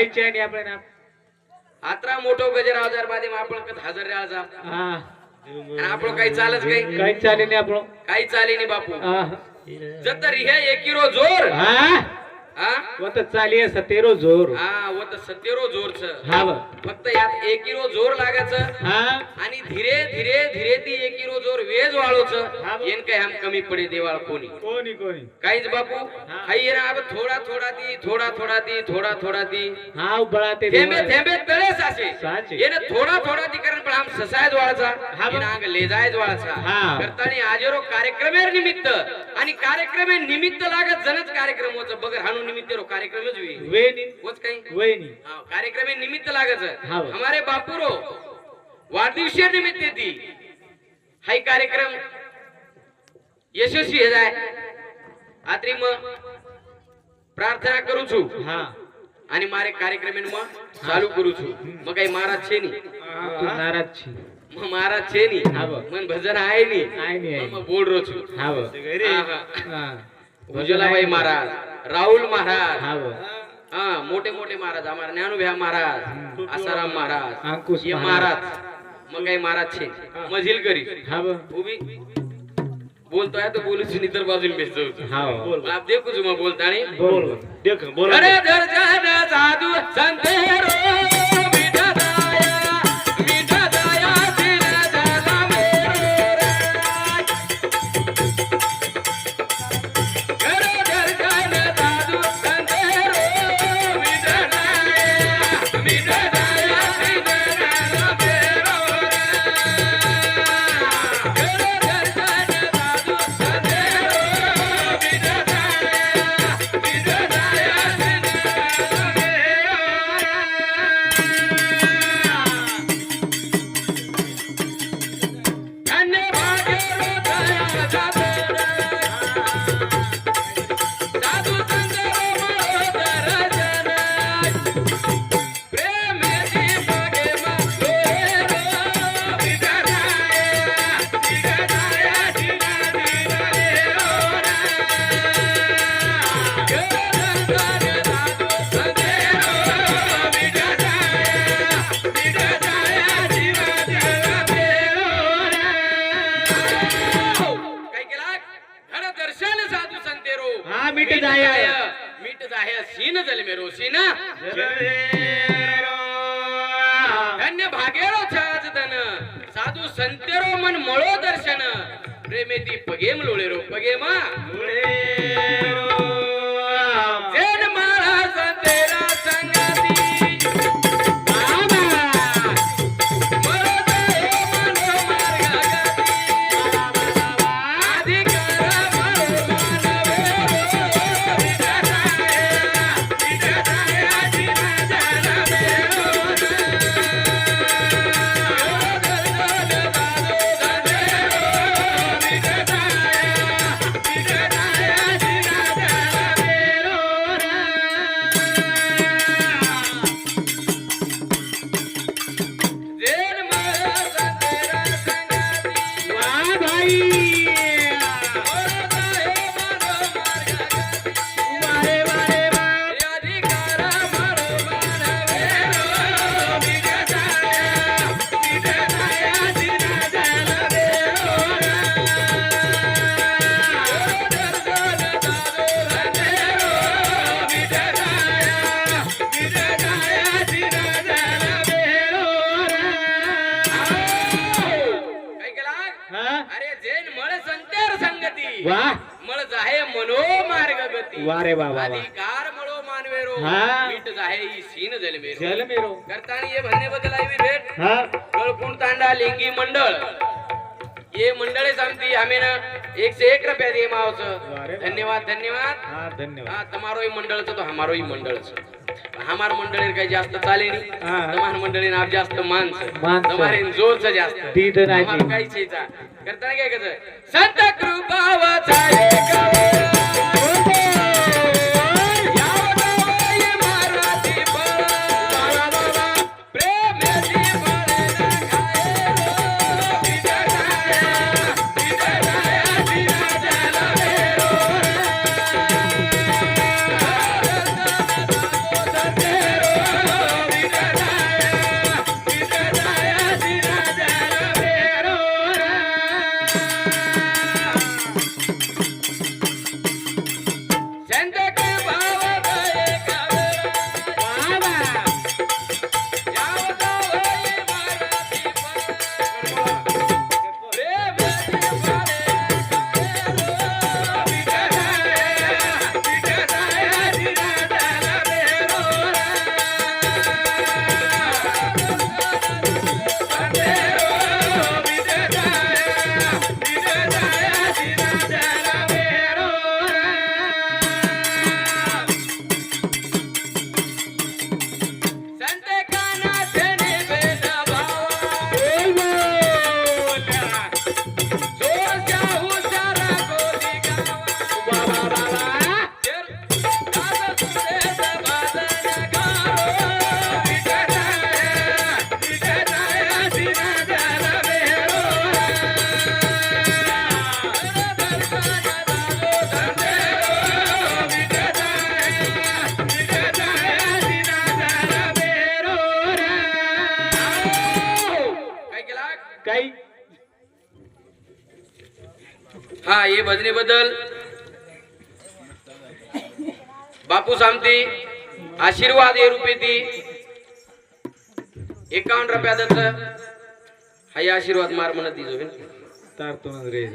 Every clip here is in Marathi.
आता काही चैन आपण आप- आत्रा मोठो गजर आपण हजर रे आजा हा. आणि आपण काही चालच काही काही चालेल नाही आपण. काही चाले नाही बापू. हा. जत रिहे एकिरो जोर. हा हा. वत चाली सतेरो जोर हा व त सत्तेरो जोरच हा. फक्त यात एकिरो जोर लागायचं हा आणि धीरे धीरे धीरे ती एकिरो जोर वेज वाळोच. येन काय हम कमी पडे देवाळ कोणी कोणी कोणी काहीच बापू. हाई अब थोडा थोडा ती थोडा थोडा ती थोडा थोडा ती हा बळा ते थेंबे. थेंबे तळे साचे साचे. ये ना थोडा थोडा ती कारण पण हम ससायज वाळाचा हा अंग लेजायज वाळाचा हा. करतानी आजेरो कार्यक्रमेर निमित्त आणि कार्यक्रमे निमित्त लागत जनच कार्यक्रम होत बगर हाणू निमित्त रो कार्यक्रमच होई वेणी. होच काही? हा, कार्यक्रमे निमित्त लागत हा. हमारे बापूरो वाढदिवशी निमित्त ती हाई कार्यक्रम. यशस्वी हे जाय. आत्री मग प्रार्थना करू छु. हा. आणि मारे कार्यक्रम चालू करू छु. मग काही महाराज छे नी. तू नाराज छी. मग महाराज छे नी. हा. मग भजन आहे नी. आहे नी, आहे. मग बोल रो छु. हा. हा, हा. हा. भुजलाबाई महाराज. राहुल महाराज. हा व. हा मोठे मोठे महाराज आम्हाला ज्ञानोभ्या महाराज आसाराम महाराज अंकुश ये महाराज. मग काही महाराज छे. मझील करी हा व. उभी. बोलतोय तो बोलू सुनीतर बाजून बेसतो हा व. आप देखू जुमा बोलतानी. बोल. देख बोल. अरे दर्जन साधू संत रो मन मळो दर्शन. प्रेमेती पगेम लोळेरो पगेमा. लोळेरो. तांडा लिंगी मंडळ. हे मंडळे सांगती आम्ही ना एक एक रुपया दे मावच. धन्यवाद धन्यवाद. हां धन्यवाद. हां तुम्हारो ही तो हमारो ही मंडळ हमार मंडळी काही जास्त चाले नाही. तुम्हार मंडळीन आप जास्त मानस तुम्हारे जोच जास्त. ती काही करताना काय कसं संत कृपा वाचा काही? हा ये भजनी बद्दल. बापू सांगते आशीर्वाद ये रुपये ती एकावन्न रुपयाचं हाय आशीर्वाद मार म्हणत रे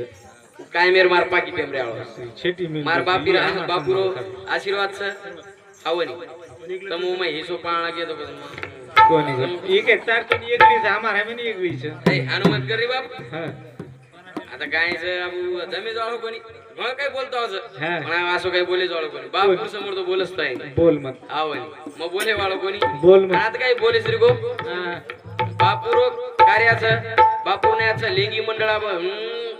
काय मेर मार पाकी टेमरे आवाज. मार बापी बापुरो आशीर्वाद स हवनी. तमो मै हिसो पाळा घेतो कोणी एक एक तारतो एक वीस आम्हाला आहे म्हणे एक वीस. अनुमत कर रे बाप. हा. आता काय जाळो कोणी. मला काय बोलतो असं? हा. काय बोले जाळो कोणी. बापूर समोर तो बोलच नाही. बोल मग. बोले वाळो कोणी. बोल आणि मग. आता काय बोले श्री गो. बापूरो कार्याचं बापूण्याचं लेंगी मंडळा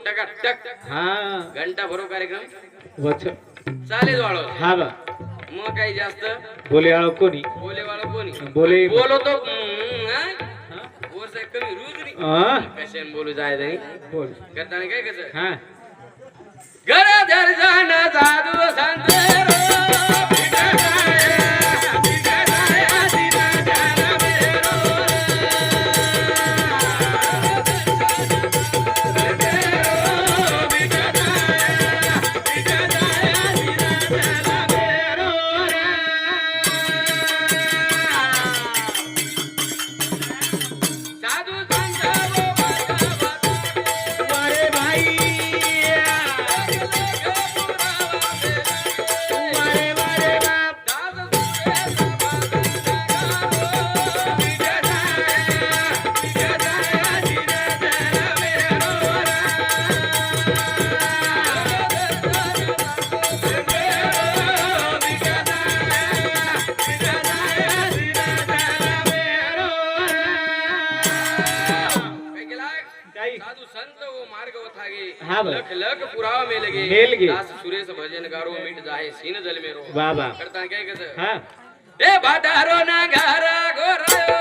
टका टक हा. घंटा भरो कार्यक्रम चालेल वाळो हा बा. मग काही जास्त? बोले आळो कोणी? बोले वाळो कोणी? बोले बोलो तो हम्म? वर साहेब कमी रूज रे हा कशाने बोलू जाय नाही बोल. करताना काय कसं? हा. जाण साधू संत हा. लख लख पुरावा में लगे मेल गे. दास सुरेश भजन गारो मिट सीन जल में रो। बाबा करता काय कसं हा। ए भाटारो ना घारा गोरायो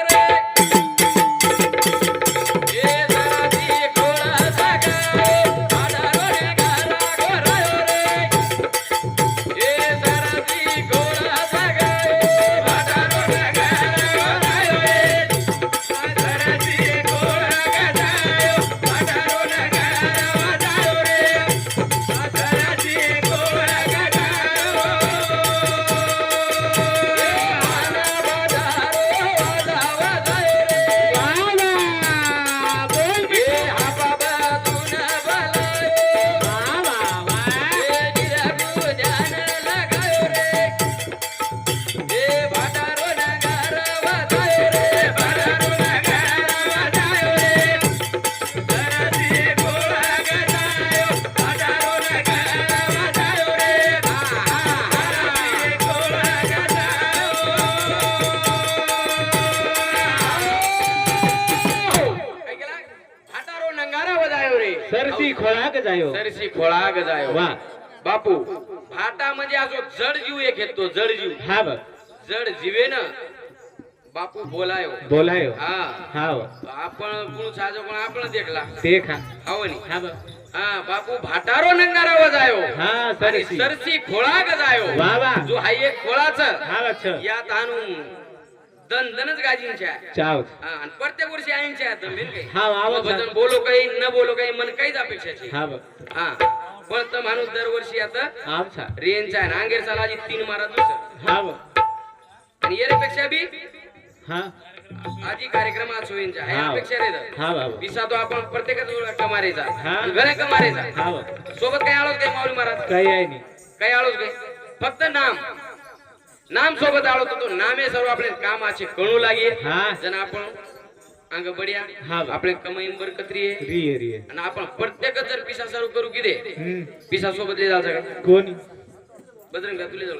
बापू. भाटा म्हणजे असो जड जीव एक येतो जड जीव. हा बा जड जीवे ना. बापू बोलायो. बोलायो. हा. हा. आपण कोण साजो कोण आपण देखला ते खा. हवनी हा बा हा बापू भाटारो नंगारा वजायो. हा सरसी. सरसी खोळा गजायो. वा जो हाय एक खोळाच. हा यात आणून दन दनच गाजींच्या. चाव. हा, आणि प्रत्येक वर्षी आईंच्या हा भजन बोलो काही न बोलो काही मन काहीच अपेक्षाची. हा बा हा. पण तर माणूस दरवर्षी आता आमचा. रेंजचा आहे नांगेर चालाजी तीन मारा दुसर हा बा आणि यापेक्षा बी हा. आजी कार्यक्रम आज होईनचा. आहे. अपेक्षा रे तर. हा बाबा पिसा तो आपण प्रत्येकाच कमारेचा. घरे कमारेचा. हा बा सोबत काही काय माऊली महाराज काही आहे नाही. काही आलोच काय फक्त नाम. नाम सोबत आलो तो नामे सर्व आपले कामाचे कणू लागे हा. जण आपण अंग बढिया. आपले कमाईन बरकत रिये. रिये रिये. आणि आपण प्रत्येक जर पिसा सुरू करू की दे पिसा सोबत ले जायचं का? कोण? बजरंग का तुले जाऊ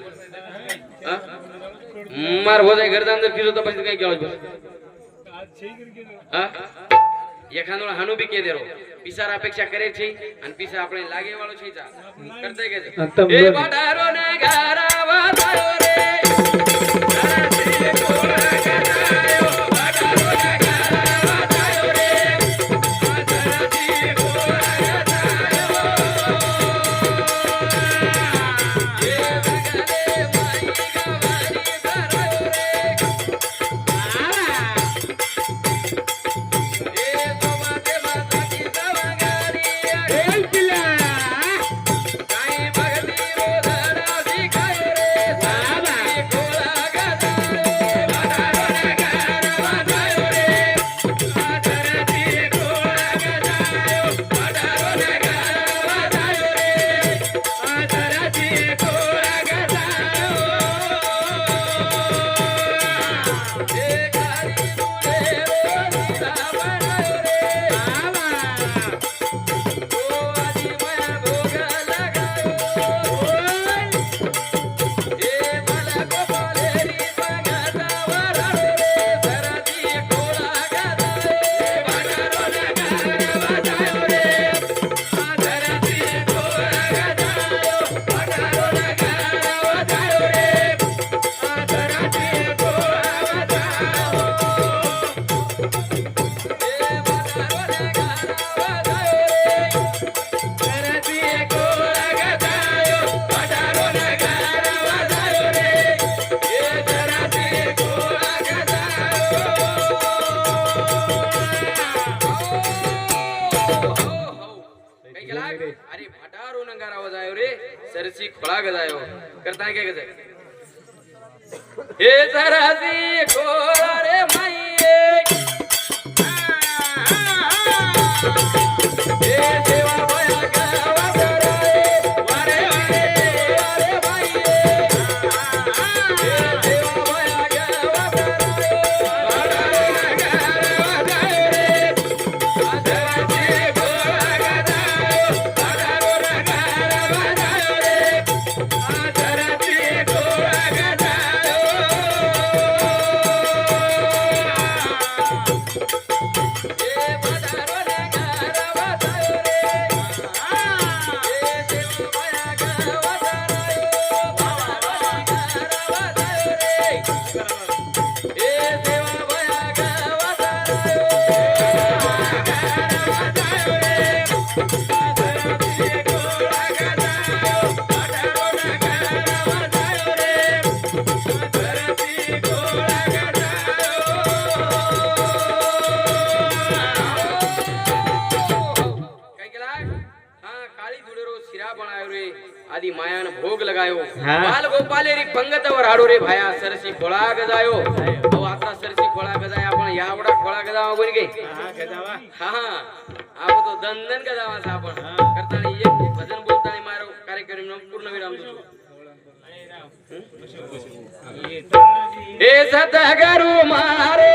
मार हो जाय गर्दान जर फिरतो पैसे काय केलं एखादो हानू बी केदेरो पिसार अपेक्षा करे छी आणि पिसा आपण लागे वाळो छीचा करते के? ए बडारो ने घरावा तारो रे. सी खोला गजायो कदा क्या गजाय हे जरासी खोला रे माये हे देवा बया गावा वारे वारे वारे शिरा बनायो रे आदि मायान भोग लगायो. बाल गोपाले री पंगतवर आडो रे भाया सरसी खोळा गजायो। अहो आता सरसी खोळा गजाय आपण यावडा खोळा गजावा कोणी गे हा, गजावा. हा हा आपण तो दंदन गजावा आपण। करताना एक भजन बोलताना मारो कार्यक्रम पूर्ण विराम देतो हे। सतगुरु मारो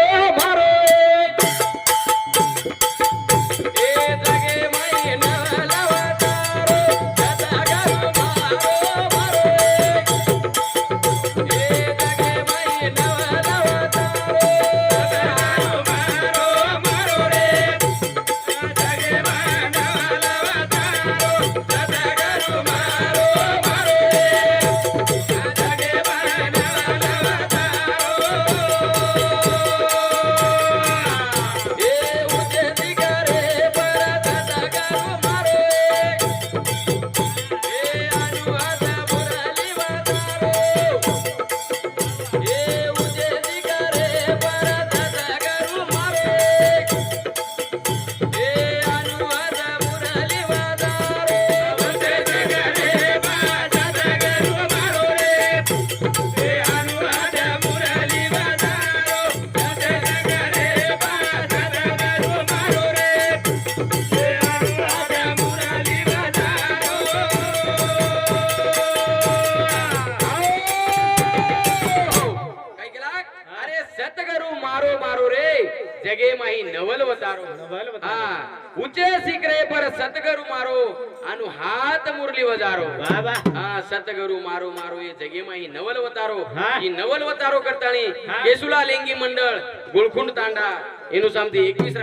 मारो मारो ये जगे माही नवल वतारो. हा. ही नवल वतारो करतानी हा. केसुला लेंगी मंडळ गुळखुंड तांडा. एनु सामती एकवीस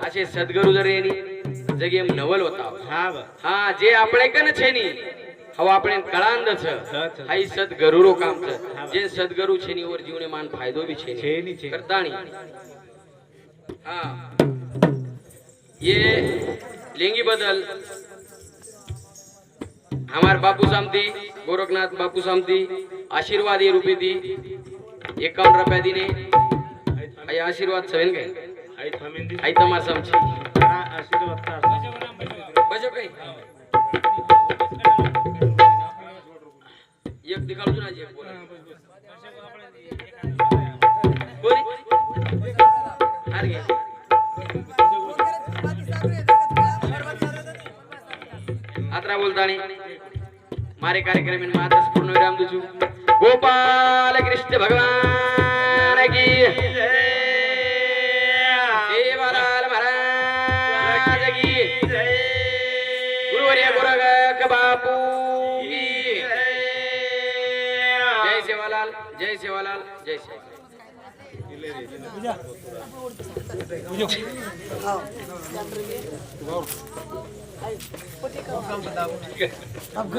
असे सद्गुरु जर येणी जगे नवल वताव હા બા હા જે આપણે કન છે ની હવે આપણે કળાંદ છે છે. હાઈ સદગુરુ રો કામ છે જે સદગુરુ છે ની ઓર જીવને માન ફાયદો બી છે છે ની છે. કરતાણી હા ये लेंगी बदल हमार बापू सामती गोरखनाथ बापू सामती आशीर्वाद ये रुपये दी एकावन्न रुपया दिने आई आशीर्वाद सवेन काय आई थमिंदी तमार समची बजो काही एक बोला. बोली हार घे. बोलतानी. मारे कार्यक्रम इन मातस पूर्ण विराम दुजू गोपाल कृष्ण भगवान की सेवालाल जय सेवालाल जय सेवालाल